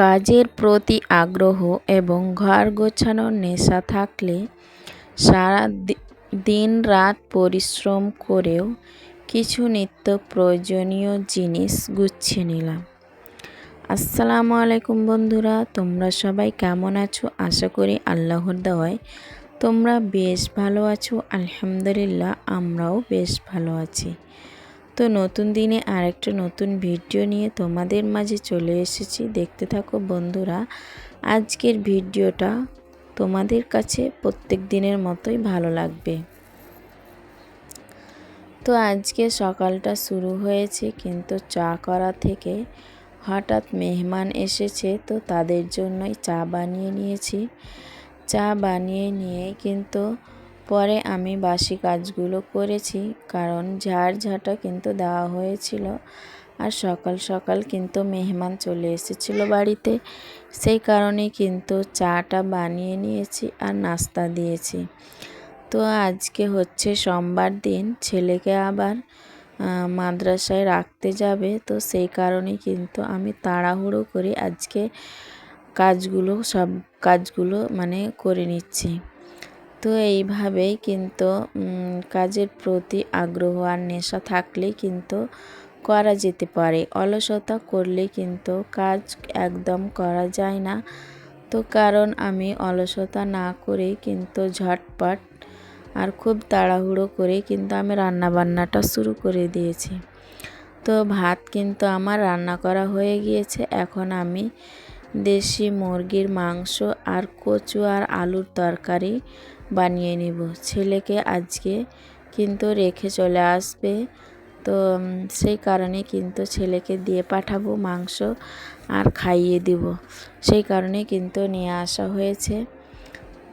কাজের প্রতি আগ্রহ এবং ঘর গোছানোর নেশা থাকলে সারা দিন রাত পরিশ্রম করেও কিছু নিত্য প্রয়োজনীয় জিনিস গুছিয়ে নিলাম। আসসালামু আলাইকুম বন্ধুরা, তোমরা সবাই কেমন আছো? আশা করি আল্লাহর দেওয়ায় তোমরা বেশ ভালো আছো। আলহামদুলিল্লাহ, আমরাও বেশ ভালো আছি। তো নতুন দিনে আরেকটা নতুন ভিডিও নিয়ে তোমাদের মাঝে চলে এসেছি। দেখতে থাকো বন্ধুরা, আজকের ভিডিওটা তোমাদের কাছে প্রত্যেক দিনের মতোই ভালো লাগবে। তো আজকে সকালটা শুরু হয়েছে, কিন্তু চা করা থেকে হঠাৎ মেহমান এসেছে, তো তাদের জন্যই চা বানিয়ে নিয়েছি। চা বানিয়ে নিয়ে কিন্তু পরে আমি বাসি কাজগুলো করেছি, কারণ ঝাড় ঝাঁটা কিন্তু দেওয়া হয়েছিল আর সকাল সকাল কিন্তু মেহমান চলে এসেছিল বাড়িতে। সেই কারণে কিন্তু চাটা বানিয়ে নিয়েছি আর নাস্তা দিয়েছি। তো আজকে হচ্ছে সোমবার দিন, ছেলেকে আবার মাদ্রাসায় রাখতে যাবে। তো সেই কারণে কিন্তু আমি তাড়াহুড়ো করে আজকে কাজগুলো সব কাজগুলো মানে করে নিচ্ছি। তো এইভাবেই কিন্তু কাজের প্রতি আগ্রহ আর নেশা থাকলে কিন্তু করা যেতে পারে। অলসতা করলে কিন্তু কাজ একদম করা যায় না। তো কারণ আমি অলসতা না করে কিন্তু ঝটপট আর খুব তাড়াহুড়ো করে কিন্তু আমি রান্না বান্নাটা শুরু করে দিয়েছি। তো ভাত কিন্তু আমার রান্না করা হয়ে গিয়েছে। এখন আমি দেশি মুরগির মাংস আর কচু আর আলুর তরকারি বানিয়ে নিব। ছেলেকে আজকে কিন্তু রেখে চলে আসবে। তো সেই কারণে কিন্তু ছেলেকে দিয়ে পাঠাবো মাংস আর খাইয়ে দিব। সেই কারণে কিন্তু নিয়ে আসা হয়েছে।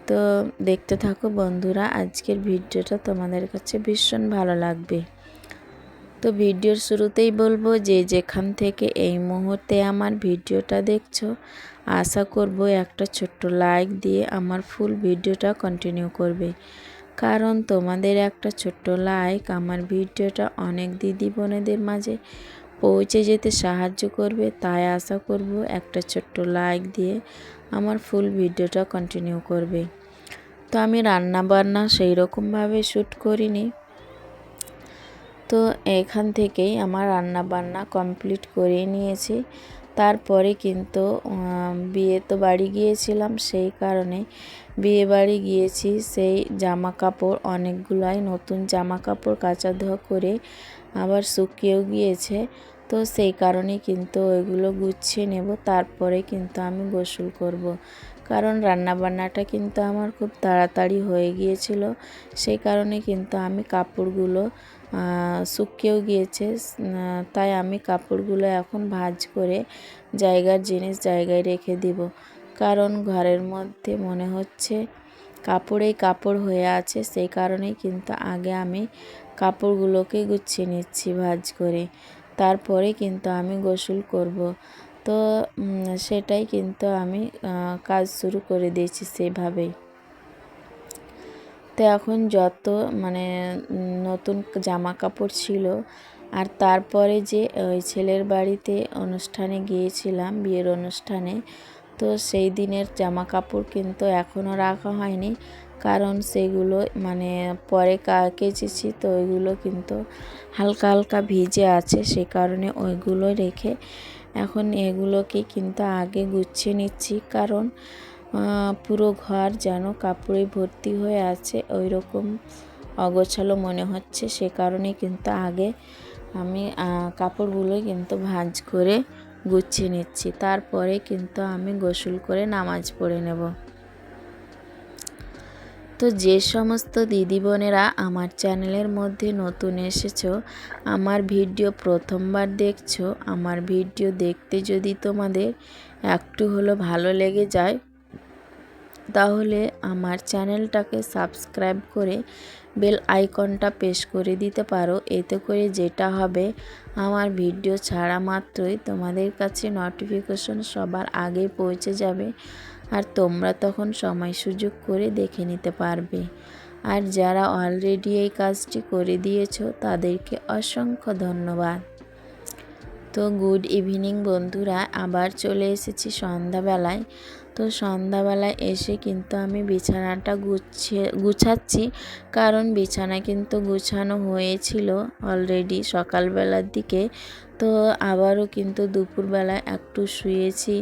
তো, দেখতে থাকো বন্ধুরা, আজকের ভিডিওটা তোমাদের কাছে ভীষণ ভালো লাগবে। তো ভিডিওর শুরুতেই বলব যে যেখান থেকে এই মুহূর্তে আমার ভিডিওটা দেখছ, আশা করব একটা ছোট্ট লাইক দিয়ে আমার ফুল ভিডিওটা কন্টিনিউ করবে। কারণ তোমাদের একটা ছোট্ট লাইক আমার ভিডিওটা অনেক দিদি বোনেদের মাঝে পৌঁছে যেতে সাহায্য করবে, তাই আশা করব একটা ছোট্ট লাইক দিয়ে আমার ফুল ভিডিওটা কন্টিনিউ করবে। তো আমি রান্না বান্না সেই রকমভাবে শ্যুট করিনি। তো এখান থেকেই আমার রান্না বান্না কমপ্লিট করে নিয়েছি। তারপরে কিন্তু বিয়ে তো বাড়ি গিয়েছিলাম, সেই কারণে বিয়ে বাড়ি গিয়েছি। সেই জামা কাপড় অনেকগুলাই নতুন জামা কাপড় কাচা ধোয়া করে আবার শুকিয়েও গিয়েছে। তো সেই কারণে কিন্তু ওইগুলো গুছিয়ে নেব, তারপরে কিন্তু আমি গোসল করব। কারণ রান্নাবান্নাটা কিন্তু আমার খুব তাড়াতাড়ি হয়ে গিয়েছিল, সেই কারণে কিন্তু আমি কাপড়গুলো শুকিয়েও গিয়েছে। তাই আমি কাপড়গুলো এখন ভাজ করে জায়গার জিনিস জায়গায় রেখে দিব। কারণ ঘরের মধ্যে মনে হচ্ছে কাপড়েই কাপড় হয়ে আছে সেই কারণেই কিন্তু আগে আমি কাপড়গুলোকে গুছিয়ে নিচ্ছি ভাজ করে। তারপরে কিন্তু আমি গোসল করব। তো সেটাই কিন্তু আমি কাজ শুরু করে দিয়েছি সেভাবেই। তো এখন যত মানে নতুন জামা কাপড় ছিল আর তারপরে যে ওই ছেলের বাড়িতে অনুষ্ঠানে গিয়েছিলাম, বিয়ের অনুষ্ঠানে, তো সেই দিনের জামা কাপড় কিন্তু এখনও রাখা হয়নি। কারণ সেগুলো মানে পরে কেচেছি, তো ওইগুলো কিন্তু হালকা হালকা ভিজে আছে, সে কারণে ওইগুলো রেখে এখন এগুলোকে কিন্তু আগে গুছিয়ে নিচ্ছি। কারণ পুরো ঘর যেন কাপড়ে ভর্তি হয়ে আছে ওই রকম অগোছালো মনে হচ্ছে। সে কারণে কিন্তু আগে আমি কাপড়গুলো কিন্তু ভাঁজ করে গুছিয়ে নিচ্ছি। তারপরে কিন্তু আমি গোসল করে নামাজ পড়ে নেব। তো যে সমস্ত দিদি বোনেরা আমার চ্যানেলের মধ্যে নতুন এসেছ, আমার ভিডিও প্রথমবার দেখছ, আমার ভিডিও দেখতে যদি তোমাদের একটু হলো ভালো লেগে যায় তাহলে আমার চ্যানেলটাকে সাবস্ক্রাইব করে বেল আইকনটা পেশ করে দিতে পারো। এতে করে যেটা হবে, আমার ভিডিও ছাড়া মাত্রই তোমাদের কাছে নোটিফিকেশন সবার আগে পৌঁছে যাবে আর তোমরা তখন সময় সুযোগ করে দেখে নিতে পারবে। আর যারা অলরেডি এই কাজটি করে দিয়েছ, তাদেরকে অসংখ্য ধন্যবাদ। তো গুড ইভিনিং বন্ধুরা, আবার চলে এসেছি সন্ধ্যাবেলায়। তো সন্ধ্যাবেলায় এসে কিন্তু আমি বিছানাটা গুছিয়ে, গুছাচ্ছি, কারণ বিছানা কিন্তু গুছানো হয়েছিল অলরেডি সকালবেলার দিকে। তো আবারও কিন্তু দুপুরবেলায় একটু শুয়েছি।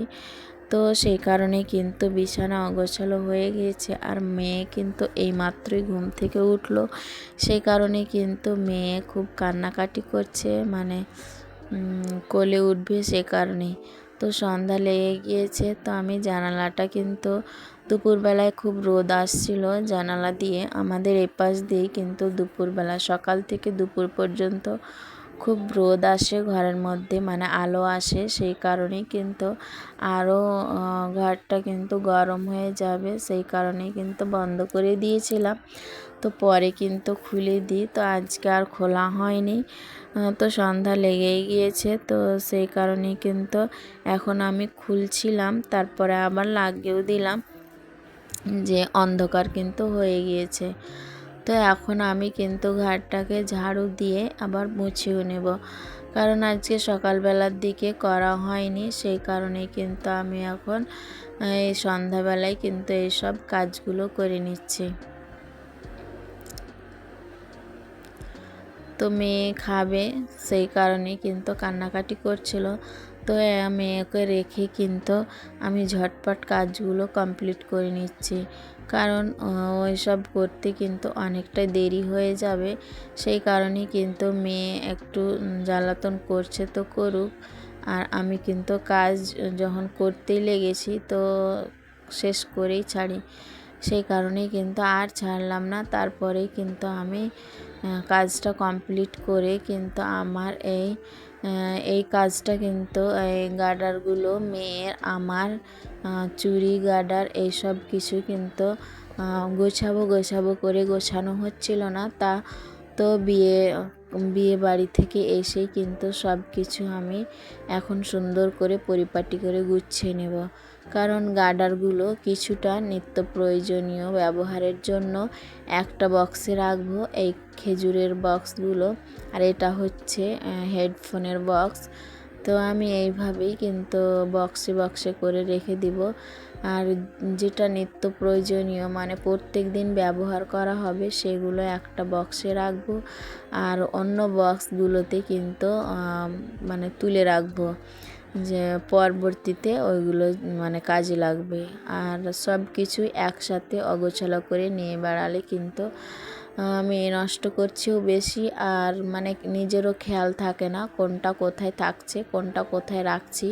তো সেই কারণে কিন্তু বিছানা অগোছালো হয়ে গিয়েছে, আর মেয়ে কিন্তু এই মাত্রই ঘুম থেকে উঠল। সেই কারণে কিন্তু মেয়ে খুব কান্নাকাটি করছে মানে কোলে উঠবে সে কারণে। তো সন্ধ্যা লেগে গিয়েছে, তো আমি জানালাটা কিন্তু দুপুরবেলায় খুব রোদ আসছিল জানালা দিয়ে। আমাদের এপাশ দিয়ে কিন্তু দুপুরবেলা, সকাল থেকে দুপুর পর্যন্ত খুব রোদ আসে ঘরের মধ্যে মানে আলো আসে সেই কারণেই কিন্তু আরও ঘরটা কিন্তু গরম হয়ে যাবে সেই কারণেই কিন্তু বন্ধ করে দিয়েছিলাম। তো পরে কিন্তু খুলে দিই, তো আজকে আর খোলা হয়নি। তো সন্ধ্যা লেগেই গিয়েছে, তো সেই কারণেই কিন্তু এখন আমি খুলছিলাম, তারপরে আবার লাগিয়েও দিলাম যে অন্ধকার কিন্তু হয়ে গিয়েছে। তো এখন আমি কিন্তু ঘাটটাকে ঝাড়ু দিয়ে আবার মুছিয়ে নেব। কারণ আজকে সকালবেলার দিকে করা হয়নি, সেই কারণে কিন্তু আমি এখন এই সন্ধ্যাবেলায় কিন্তু এইসব কাজগুলো করে নিচ্ছি। তো মেয়ে খাবে, সেই কারণে কিন্তু কান্নাকাটি করছিল। তো মেয়েকে রেখে কিন্তু আমি ঝটপট কাজগুলো কমপ্লিট করে নিচ্ছি। কারণ ওই সব করতে কিন্তু অনেকটা দেরি হয়ে যাবে। সেই কারণেই কিন্তু মেয়ে একটু জ্বালাতন করছে তো করুক। আর আমি কিন্তু কাজ যখন করতেই লেগেছি তো শেষ করেই ছাড়ি। সেই কারণেই কিন্তু আর ছাড়লাম না। তারপরেই কিন্তু আমি কাজটা কমপ্লিট করে কিন্তু আমার এই এই কাজটা কিন্তু, এই গার্ডারগুলো মেয়ের আমার চুরি গার্ডার এইসব কিছু কিন্তু গোছাবো গোছাবো করে গোছানো হচ্ছিল না। তা তো বিয়ে বিয়ে বাড়ি থেকে এসে কিন্তু সব কিছু আমি এখন সুন্দর করে পরিপাটি করে গুছিয়ে নেব। কারণ গার্ডারগুলো কিছুটা নিত্য প্রয়োজনীয় ব্যবহারের জন্য একটা বক্সে রাখব এই খেজুরের বক্সগুলো। আর এটা হচ্ছে হেডফোনের বক্স। তো আমি এইভাবেই কিন্তু বক্সে বক্সে করে রেখে দিব। আর যেটা নিত্য প্রয়োজনীয় মানে প্রত্যেক দিন ব্যবহার করা হবে, সেগুলো একটা বক্সে রাখব। আর অন্য বক্সগুলোতে কিন্তু মানে তুলে রাখব। যে পরবর্তীতে ওইগুলো মানে কাজে লাগবে। আর সব কিছুই একসাথে অগোছালো করে নিয়ে বেড়ালে কিন্তু আমি নষ্ট করছিও বেশি। আর মানে নিজেরও খেয়াল থাকে না কোনটা কোথায় থাকছে, কোনটা কোথায় রাখছি,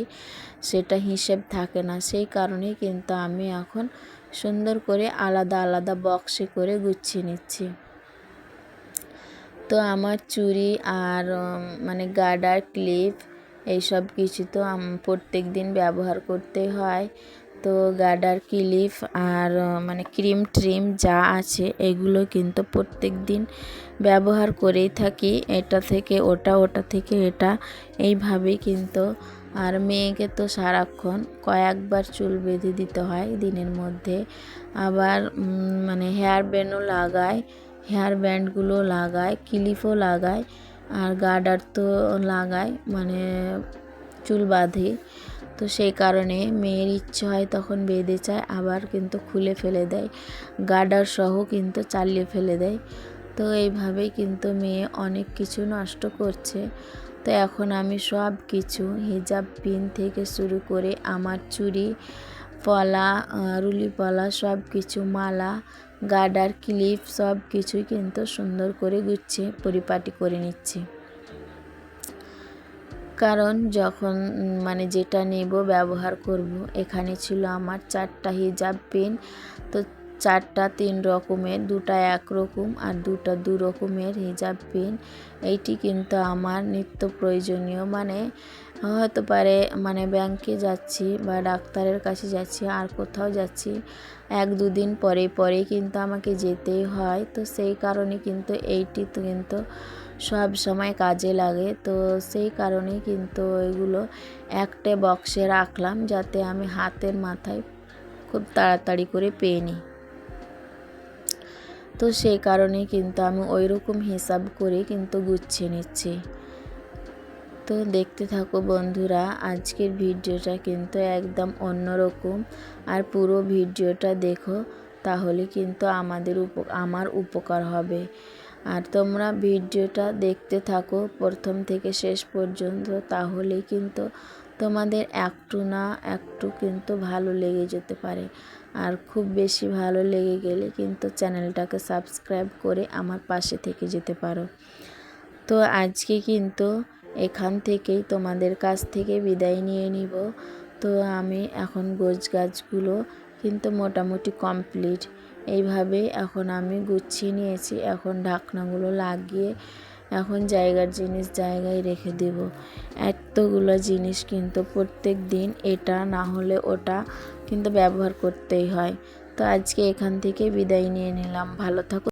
সেটা হিসেব থাকে না। সেই কারণেই কিন্তু আমি এখন সুন্দর করে আলাদা আলাদা বক্সে করে গুছিয়ে নিচ্ছি। তো আমার চুড়ি আর মানে গার্ডার ক্লিপ এইসব কিছু তো প্রত্যেক দিন ব্যবহার করতে হয়। তো গার্ডার ক্লিপ আর মানে ক্রিম ট্রিম যা আছে, এগুলো কিন্তু প্রত্যেক দিন ব্যবহার করেই থাকি। এটা থেকে ওটা ওটা থেকে এটা, এইভাবেই কিন্তু। আর মেয়েকে তো সারাক্ষণ কয়েকবার চুল বেঁধে দিতে হয় দিনের মধ্যে। আবার মানে হেয়ার ব্যান্ডও লাগায় হেয়ার ব্যান্ডগুলো লাগায়, ক্লিপও লাগায়। আর গার্ডার তো লাগায় মানে চুল বাঁধে। তো সেই কারণে মেয়ের ইচ্ছে হয় তখন বেঁধে চায়, আবার কিন্তু খুলে ফেলে দেয়। গার্ডার সহ কিন্তু চালিয়ে ফেলে দেয়। তো এইভাবেই কিন্তু মেয়ে অনেক কিছু নষ্ট করছে। তো এখন আমি সব কিছু, হিজাব, পিন থেকে শুরু করে আমার চুড়ি পলা রুলি পলা সব কিছু মালা গার্ডার ক্লিপ সব কিছুই কিন্তু সুন্দর করে গুছিয়ে পরিপাটি করে নিচ্ছে। কারণ যখন মানে যেটা নেব, ব্যবহার করব, এখানে ছিল আমার চারটা হিজাব পেন চারটা তিন রকমের, দুটা এক রকম আর দুটা দু রকমের হিজাব পেন। এইটি কিন্তু আমার নিত্য প্রয়োজনীয়। মানে হতে পারে মানে ব্যাংকে যাচ্ছি বা ডাক্তারের কাছে যাচ্ছি, আর কোথাও যাচ্ছি, এক দুদিন পরে পরে কিন্তু আমাকে যেতেই হয়। তো সেই কারণে কিন্তু এইটি তো কিন্তু সব সময় কাজে লাগে। তো সেই কারণেই কিন্তু ওইগুলো একটা বক্সে রাখলাম, যাতে আমি হাতের মাথায় খুব তাড়াতাড়ি করে পেয়ে নিই। তো সেই কারণে কিন্তু আমি ওই রকম হিসাব করে কিন্তু গুছিয়ে নিচ্ছি। তো দেখতে থাকো বন্ধুরা, আজকের ভিডিওটা কিন্তু একদম অন্যরকম। আর পুরো ভিডিওটা দেখো, তাহলে কিন্তু আমাদের উপ, আমার উপকার হবে। আর তোমরা ভিডিওটা দেখতে থাকো প্রথম থেকে শেষ পর্যন্ত, তাহলে কিন্তু তোমাদের একটু না একটু কিন্তু ভালো লেগে যেতে পারে। আর খুব বেশি ভালো লেগে গেলে কিন্তু চ্যানেলটাকে সাবস্ক্রাইব করে আমার পাশে থেকে যেতে পারো। তো আজকে কিন্তু এখান থেকেই তোমাদের কাছ থেকে বিদায় নিয়ে নিব। তো আমি এখন গোছ গাছগুলো কিন্তু মোটামুটি কমপ্লিট। এইভাবে এখন আমি গুছিয়ে নিয়েছি। এখন ঢাকনাগুলো লাগিয়ে এখন জায়গার জিনিস জায়গায় রেখে দেব। এতগুলো জিনিস কিন্তু প্রত্যেক দিন এটা না হলে ওটা কিন্তু ব্যবহার করতেই হয়। তো আজকে এখান থেকে বিদায় নিয়ে নিলাম। ভালো থাকো।